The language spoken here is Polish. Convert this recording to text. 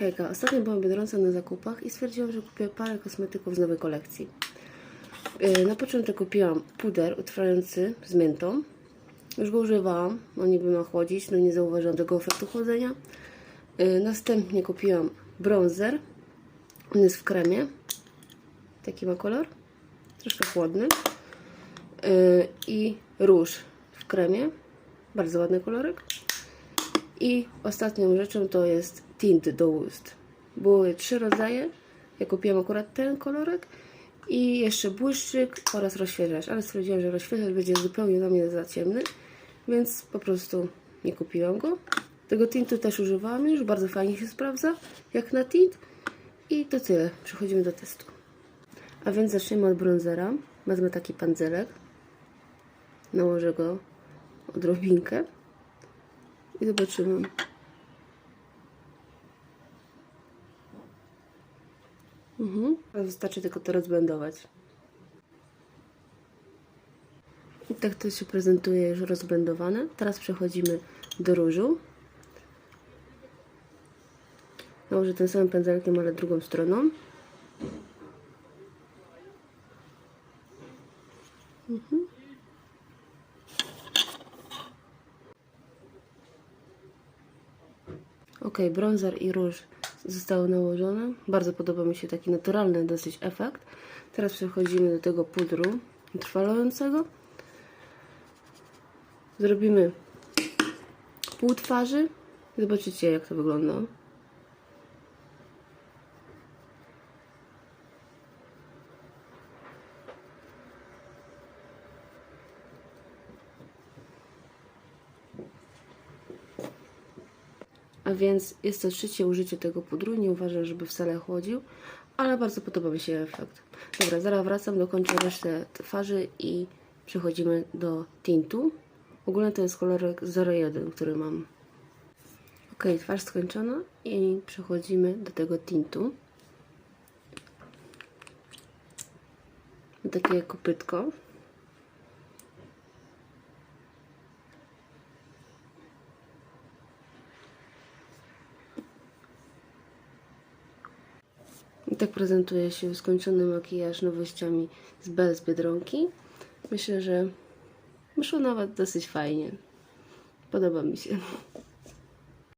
Hejka, ostatnio byłam w Biedronce na zakupach i stwierdziłam, że kupię parę kosmetyków z nowej kolekcji. Yy, Na początek kupiłam puder utrwalający z miętą. Już go używałam, on niby ma chłodzić, no nie zauważyłam tego efektu chłodzenia. Yy, Następnie kupiłam bronzer. On jest w kremie. Taki ma kolor. Troszkę chłodny. Yy, I róż w kremie. Bardzo ładny kolorek. I ostatnią rzeczą to jest tint do ust. Były trzy rodzaje. Ja kupiłam akurat ten kolorek. I jeszcze błyszczyk oraz rozświeżacz. Ale stwierdziłam, że rozświeżacz będzie zupełnie dla mnie za ciemny. Więc po prostu nie kupiłam go. Tego tintu też używałam już. Bardzo fajnie się sprawdza. Jak na tint. I to tyle. Przechodzimy do testu. A więc zaczniemy od bronzera. Wezmę taki pędzelek. Nałożę go odrobinkę. I zobaczymy. Mhm. Wystarczy tylko to rozblendować. I tak to się prezentuje już rozblendowane. Teraz przechodzimy do różu. Nałożę tym samym pędzelkiem, ale drugą stroną. Mhm. Ok, bronzer i róż zostały nałożone. Bardzo podoba mi się taki naturalny dosyć efekt. Teraz przechodzimy do tego pudru trwającego. Zrobimy pół twarzy. Zobaczycie jak to wygląda. A więc jest to trzecie użycie tego pudru. Nie uważam, żeby wcale chłodził, ale bardzo podoba mi się efekt. Dobra, zaraz wracam, dokończę resztę twarzy i przechodzimy do tintu. Ogólnie to jest kolorek 01, który mam. Ok, twarz skończona i przechodzimy do tego tintu. Takie kopytko. I tak prezentuje się skończony makijaż nowościami z Bell z Biedronki. Myślę, że wyszło nawet dosyć fajnie. Podoba mi się.